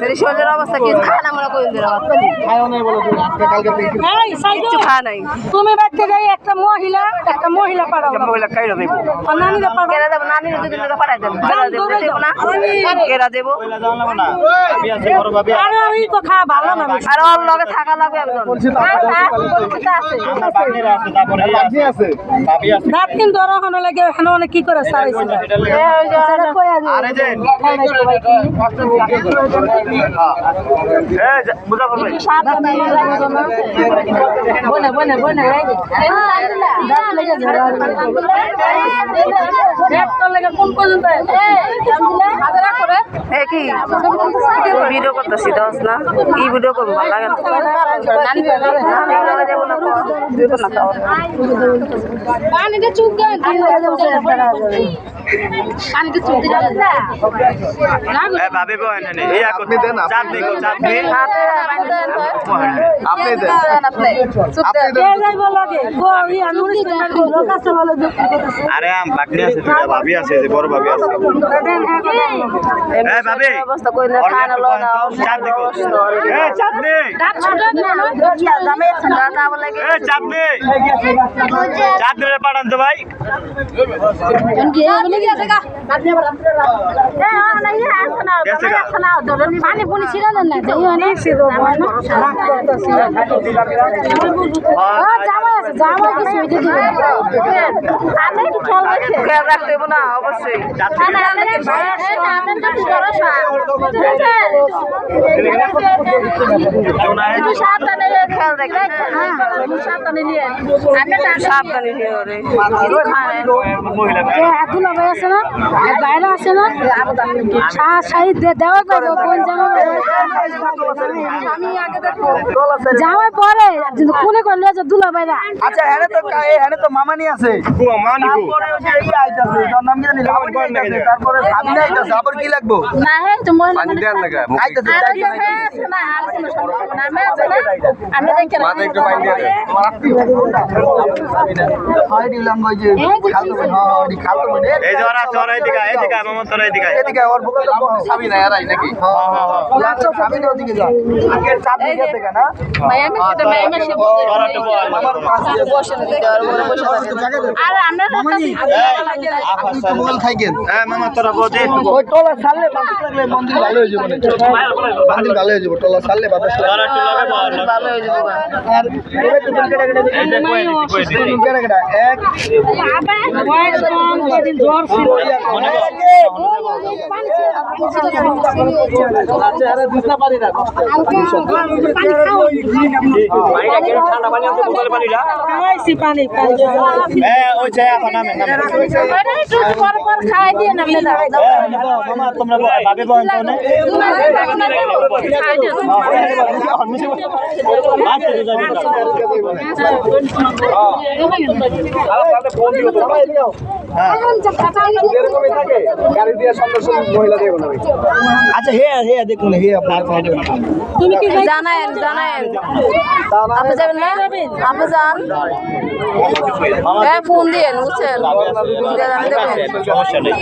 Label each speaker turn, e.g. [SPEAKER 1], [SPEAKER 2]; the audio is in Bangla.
[SPEAKER 1] সেরি শরীরের অবস্থা কি? খানা মনে করি দিল
[SPEAKER 2] খায়ও নাই বলে আজকে কালকে থেকে।
[SPEAKER 3] এই সাইডে
[SPEAKER 1] কিছু খা নাই।
[SPEAKER 3] তুমি যাই একটা মহিলা মহিলা পাঠাও
[SPEAKER 4] মহিলা কাইরা দেবো।
[SPEAKER 3] নানিরা পাঠাও
[SPEAKER 1] কেরা দেবো? নানির দুদিন টাকা পাঠাই দেবো। দেবো? দেবো না? কেরা দেবো?
[SPEAKER 3] আরে ওই তো খাওয়া ভালো না
[SPEAKER 1] আর ওর লগে থাকা লাগবে একজন।
[SPEAKER 2] আপনি আছে।
[SPEAKER 3] রাত কিন্তু ওরা ওখানে লাগে ওখানে অনেক কি করে সারাইছিল
[SPEAKER 4] আরে যে এই মুজাফর ভাই।
[SPEAKER 3] বনে বনে বনে রাত লেগে ঝাড়া দাঁত লেগে কোন পর্যন্ত
[SPEAKER 1] কি? ভিডিও করতেছি দশ না। কি ভিডিও করব? ভালো লাগে
[SPEAKER 5] পানিতে চুপ পানিতে চুপ
[SPEAKER 4] ভাবি দেন
[SPEAKER 2] আপনি দেন।
[SPEAKER 1] আপনি
[SPEAKER 2] আপনি
[SPEAKER 4] আরে আম আছে দুটা ভাবি আছে বড় ভাবি আছে। ভাবি
[SPEAKER 1] অবস্থা কই না খানা লো না
[SPEAKER 4] এ চাঁদনি
[SPEAKER 5] রাত ছোট
[SPEAKER 1] দাদা বলে কি
[SPEAKER 4] এ চাঁদনি চাঁদনি রে পাঠান তো ভাই গেছে গা
[SPEAKER 5] পানি পুনি ছিল না যাই না আছে জামাই কিছু হইতে দিবে আমি একটু ফল দেখে
[SPEAKER 1] খেয়াল রাখতে হইবো না অবশ্যই
[SPEAKER 5] না না আপনাদের কাছে আপনাদের কাছে একটু সাবধানে
[SPEAKER 1] খেয়াল রাখতে
[SPEAKER 5] সাবধানে না আমি আব্দুল ভাই আছে না বাইরে আছে না দেওয়া কোন জামা জামাই পরে কিন্তু কোনে করলে যে দুলা বাইরা
[SPEAKER 2] আচ্ছা এনে তো এনে তো মামানি আছে
[SPEAKER 4] কো মানি কো
[SPEAKER 2] তারপরে ইয়ে আবার কি লাগবো?
[SPEAKER 5] না হ্যাঁ আছে আছে আছে
[SPEAKER 2] হয় হ্যাঁ
[SPEAKER 4] মামা
[SPEAKER 2] তো হ্যাঁ হ্যাঁ হ্যাঁ
[SPEAKER 1] আর মনে
[SPEAKER 5] আমরা
[SPEAKER 2] খাইকেন।
[SPEAKER 4] এ মামা তোরা বল দে
[SPEAKER 2] ওই টলা সারলে বাতাস লাগলে মন্দির ভালো হয়ে। যাবে মন্দির ভালো হয়ে যাবে টলা সারলে বাতাস
[SPEAKER 4] একটু
[SPEAKER 1] ভালো হয়ে যাবে।
[SPEAKER 2] আর এবার তো কেটে কেটে কেটে কেটে এক।
[SPEAKER 5] একটু
[SPEAKER 4] তোমরা ভাবি বল
[SPEAKER 2] আচ্ছা হে হে দেখুন। হে আপনার
[SPEAKER 3] তুমি কি যাই
[SPEAKER 1] জানায়েন জানায়েন আপনি যাবেন না আপনি যান হ্যাঁ? ফোন দিয়ে বুঝছেন
[SPEAKER 4] সমস্যা নেই